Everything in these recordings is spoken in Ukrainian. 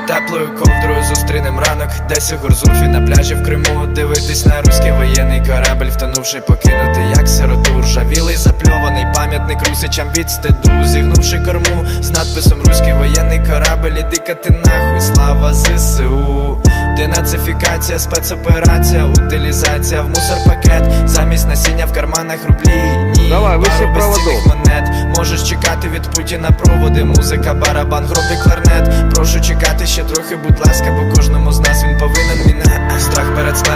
Під теплою ковдрою зустрінем ранок, десь у Гурзуфі на пляжі в Криму. Дивитись на руський воєнний корабль, втонувши покинути, як сироту Ржавілий запльований пам'ятник русичам від стиду. Зігнувши корму з надписом Руський воєнний корабль, іди ти нахуй, слава ЗСУ. Денацифікація, спецоперація, утилізація в мусорпакет. Замість Можеш чекати від Путіна проводи, музика, барабан, гроби, кларнет. Прошу чекати ще трохи, будь ласка, бо кожному з нас він повинен. Міне. Страх перед смертю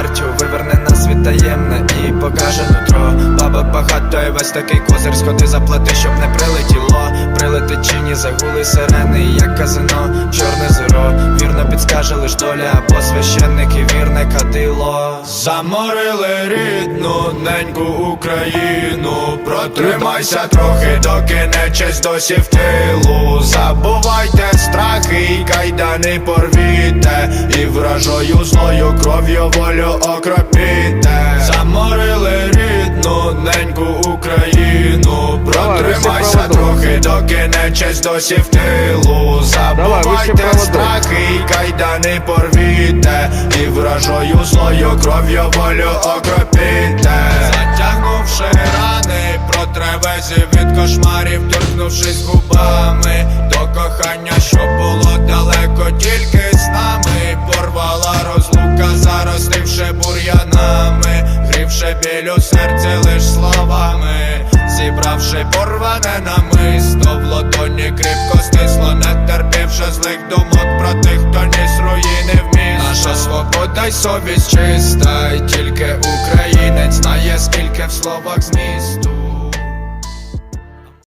Багато і весь такий козир, сходи заплати, щоб не прилетіло. Прилетить чи ні, загули сирени, як казино, чорне зеро Вірно підскаже лиш доля, або священник і вірне кадило. Заморили рідну неньку Україну. Протримайся трохи, доки нечесть досі в тилу. Забувайте страхи і кайдани порвіте. І вражою злою кров'ю волю окропіте трохи, доки нечесть досі в тилу Забувайте страхи і кайдани порвіте І вражою злою кров'ю волю окропіте. Затягнувши рани, протревезі від кошмарів, торкнувшись губами До кохання, що було далеко тільки з нами Порвала розлука, заростивши бур'янами Грівши біль у серці лиш словами Зібравши порване намисто. В лотоні кріпко стисло, не терпівши злих думок про тих, хто ніс руїни в міст. Наша свобода й совість чиста, І тільки українець знає, скільки в словах змісту